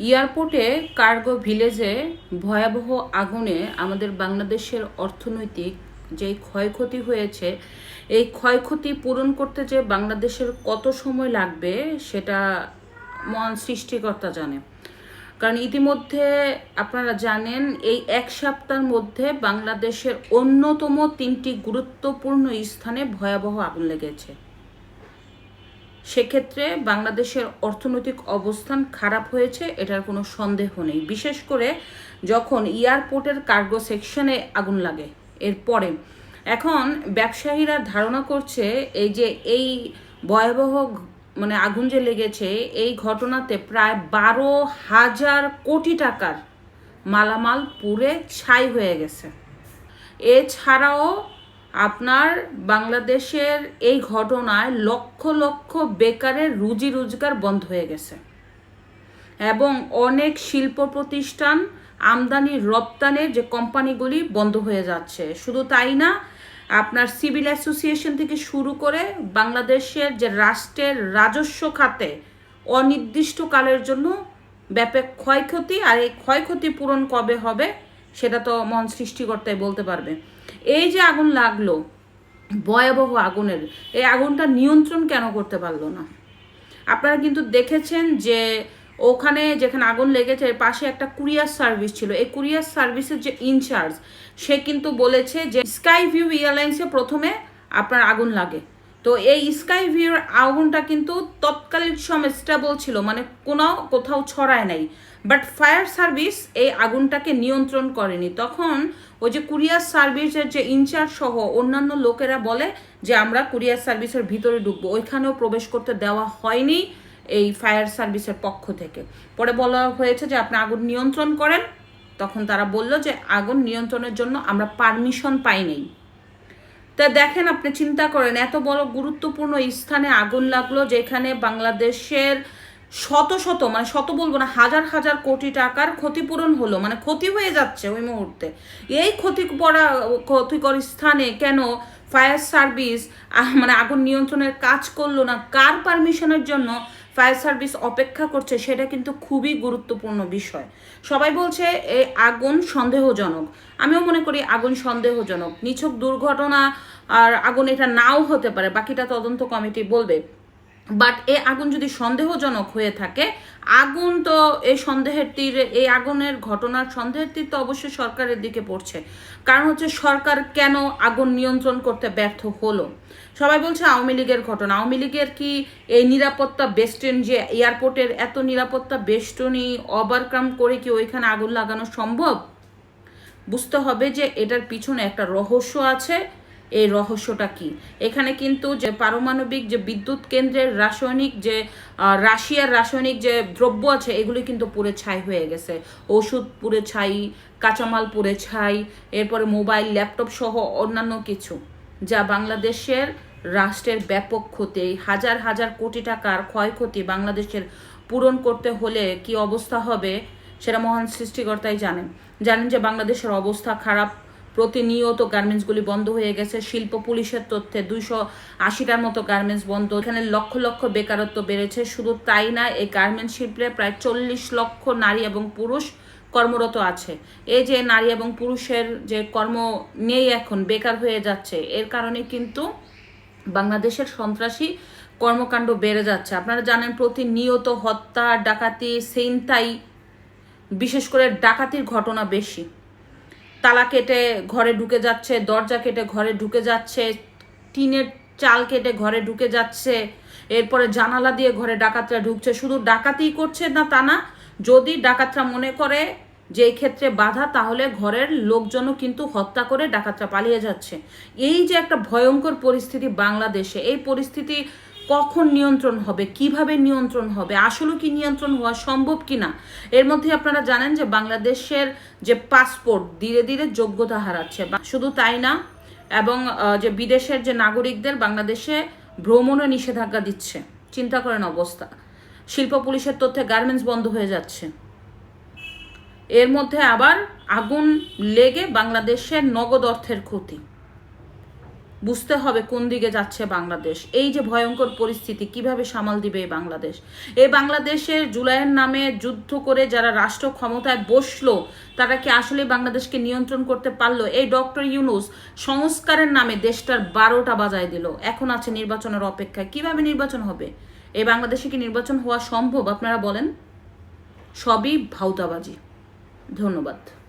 এয়ারপোর্টে কার্গো ভিলেজে ভয়াবহ আগুনে আমাদের বাংলাদেশের অর্থনৈতিক যে ক্ষয়ক্ষতি হয়েছে, এই ক্ষয়ক্ষতি পূরণ করতে যে বাংলাদেশের কত সময় লাগবে সেটা মন সৃষ্টিকর্তা জানে। কারণ ইতিমধ্যে আপনারা জানেন, এই এক সপ্তাহের মধ্যে বাংলাদেশের অন্যতম তিনটি গুরুত্বপূর্ণ স্থানে ভয়াবহ আগুন লেগেছে। সেক্ষেত্রে বাংলাদেশের অর্থনৈতিক অবস্থান খারাপ হয়েছে, এটার কোনো সন্দেহ নেই। বিশেষ করে যখন এয়ারপোর্টের কার্গো সেকশনে আগুন লাগে, এরপরে। এখন ব্যবসায়ীরা ধারণা করছে, এই যে এই ভয়াবহ মানে আগুন যে লেগেছে, এই ঘটনাতে প্রায় বারো হাজার কোটি টাকার মালামাল পুড়ে ছাই হয়ে গেছে। এছাড়াও আপনার বাংলাদেশের এই ঘটনায় লক্ষ লক্ষ বেকারের রুজি রোজগার বন্ধ হয়ে গেছে। এবং অনেক শিল্প প্রতিষ্ঠান আমদানি রপ্তানির যে কোম্পানিগুলি বন্ধ হয়ে যাচ্ছে। শুধু তাই না, আপনার সিভিল অ্যাসোসিয়েশন থেকে শুরু করে বাংলাদেশের যে রাষ্ট্রের রাজস্ব খাতে অনির্দিষ্টকালের জন্য ব্যাপক ক্ষয়ক্ষতি, আর এই ক্ষয়ক্ষতি পূরণ কবে হবে সেটা তো মহান সৃষ্টিকর্তাই বলতে পারবে। এই যে আগুন লাগল, ভয়াবহ আগুনের, এই আগুনটা নিয়ন্ত্রণ কেন করতে পারল না? আপনারা কিন্তু দেখেছেন যে ওখানে যেখানে আগুন লেগেছে পাশে একটা কুরিয়ার সার্ভিস ছিল। এই কুরিয়ার সার্ভিসের যে ইনচার্জ, সে কিন্তু বলেছে যে স্কাই ভিউ এয়ারলাইন্সে প্রথমে আপনার আগুন লাগে। তো এই স্কাই ভিউর আগুনটা কিন্তু তৎকালীন সময় স্টেবল ছিল মানে কোনো কোথাও ছড়ায় নাই। বাট ফায়ার সার্ভিস এই আগুনটাকে নিয়ন্ত্রণ করেনি। তখন ওই যে কুরিয়ার সার্ভিসের যে ইনচার্জ সহ অন্যান্য লোকেরা বলে যে, আমরা কুরিয়ার সার্ভিসের ভিতরে ঢুকবো। ওইখানেও প্রবেশ করতে দেওয়া হয়নি এই ফায়ার সার্ভিসের পক্ষ থেকে। পরে বলা হয়েছে যে, আপনি আগুন নিয়ন্ত্রণ করেন। তখন তারা বলল যে, আগুন নিয়ন্ত্রণের জন্য আমরা পারমিশন পাইনি তা দেখেন, আপনি চিন্তা করেন, এত বড় গুরুত্বপূর্ণ স্থানে আগুন লাগল যেখানে বাংলাদেশের শত শত মানে শত বলব না, হাজার হাজার কোটি টাকার ক্ষতিপূরণ হলো মানে ক্ষতি হয়ে যাচ্ছে ওই মুহূর্তে। এই ক্ষতি পড়া ক্ষতিকর স্থানে কেন ফায়ার সার্ভিস মানে আগুন নিয়ন্ত্রণের কাজ করল না? কার পারমিশনের জন্য ফায়ার সার্ভিস অপেক্ষা করছে, সেটা কিন্তু খুবই গুরুত্বপূর্ণ বিষয়। সবাই বলছে এই আগুন সন্দেহজনক। আমিও মনে করি আগুন সন্দেহজনক। নিছক দুর্ঘটনা আর আগুন এটা নাও হতে পারে, বাকিটা তদন্ত কমিটি বলবে। বাট এ আগুন যদি সন্দেহজনক হয়ে থাকে, আগুন তো এই সন্দেহের তীর, এই আগুনের ঘটনার সন্দেহের তীর তো অবশ্যই সরকারের দিকে পড়ছে। কারণ হচ্ছে সরকার কেন আগুন নিয়ন্ত্রণ করতে ব্যর্থ হলো? সবাই বলছে আওয়ামী লীগের ঘটনা। আওয়ামী লীগের কি এই নিরাপত্তা বেস্টন যে এয়ারপোর্টের এত নিরাপত্তা বেষ্টনী ওভারকাম করে কি ওইখানে আগুন লাগানো সম্ভব? বুঝতে হবে যে এটার পিছনে একটা রহস্য আছে। এই রহস্যটা কি? এখানে কিন্তু যে পারমাণবিক যে বিদ্যুৎ কেন্দ্রের রাসায়নিক যে রাশিয়ার রাসায়নিক যে দ্রব্য আছে, এগুলি কিন্তু পুরে ছাই হয়ে গেছে। ওষুধ পুরে ছাই, কাঁচামাল পুরে ছাই, এরপরে মোবাইল, ল্যাপটপ সহ অন্যান্য কিছু, যা বাংলাদেশের রাষ্ট্রের ব্যাপক ক্ষতি। হাজার হাজার কোটি টাকার ক্ষয়ক্ষতি বাংলাদেশের পূরণ করতে হলে কি অবস্থা হবে, সেটা মহান সৃষ্টিকর্তাই জানেন। জানেন যে বাংলাদেশের অবস্থা খারাপ প্রতিনিয়ত গার্মেন্টসগুলি বন্ধ হয়ে গেছে। শিল্প পুলিশের তথ্যে দুইশো আশিটার মতো গার্মেন্টস বন্ধ। এখানে লক্ষ লক্ষ বেকারত্ব বেড়েছে। শুধু তাই না, এই গার্মেন্টস শিল্পে প্রায় চল্লিশ লক্ষ নারী এবং পুরুষ কর্মরত আছে। এই যে নারী এবং পুরুষের যে কর্ম নেই এখন বেকার হয়ে যাচ্ছে, এর কারণে কিন্তু বাংলাদেশের সন্ত্রাসী কর্মকাণ্ড বেড়ে যাচ্ছে। আপনারা জানেন, প্রতিনিয়ত হত্যা, ডাকাতি সেন্তাই বিশেষ করে ডাকাতির ঘটনা বেশি। তালা কেটে ঘরে ঢুকে যাচ্ছে, দরজা কেটে ঘরে ঢুকে যাচ্ছে, টিনের চাল কেটে ঘরে ঢুকে যাচ্ছে, এরপরে জানালা দিয়ে ঘরে ডাকাতরা ঢুকছে। শুধু ডাকাতি করছে না তা না, যদি ডাকাতরা মনে করে যে ক্ষেত্রে বাধা, তাহলে ঘরের লোকজনও কিন্তু হত্যা করে ডাকাতরা পালিয়ে যাচ্ছে। এই যে একটা ভয়ঙ্কর পরিস্থিতি বাংলাদেশে, এই পরিস্থিতি কখন নিয়ন্ত্রণ হবে, কীভাবে নিয়ন্ত্রণ হবে, আসলে কি নিয়ন্ত্রণ হওয়া সম্ভব কি না এর মধ্যে আপনারা জানেন যে বাংলাদেশের যে পাসপোর্ট ধীরে ধীরে যোগ্যতা হারাচ্ছে। শুধু তাই না, এবং যে বিদেশের যে নাগরিকদের বাংলাদেশে ভ্রমণে নিষেধাজ্ঞা দিচ্ছে। চিন্তা করেন অবস্থা। শিল্প পুলিশের তথ্যে গার্মেন্টস বন্ধ হয়ে যাচ্ছে। এর মধ্যে আবার আগুন লেগে বাংলাদেশের নগদ অর্থের ক্ষতি। বুঝতে হবে কোন দিকে যাচ্ছে বাংলাদেশ। এই যে ভয়ঙ্কর পরিস্থিতি, কীভাবে সামাল দিবে এই বাংলাদেশ? এই বাংলাদেশের জুলাইয়ের নামে যুদ্ধ করে যারা রাষ্ট্র ক্ষমতায় বসল, তারা কি আসলে বাংলাদেশকে নিয়ন্ত্রণ করতে পারল? এই ডক্টর ইউনুস সংস্কারের নামে দেশটার বারোটা বাজায় দিল। এখন আছে নির্বাচনের অপেক্ষায়। কীভাবে নির্বাচন হবে? এই বাংলাদেশে কি নির্বাচন হওয়া সম্ভব? আপনারা বলেন। সবই ভাউতাবাজি ধন্যবাদ।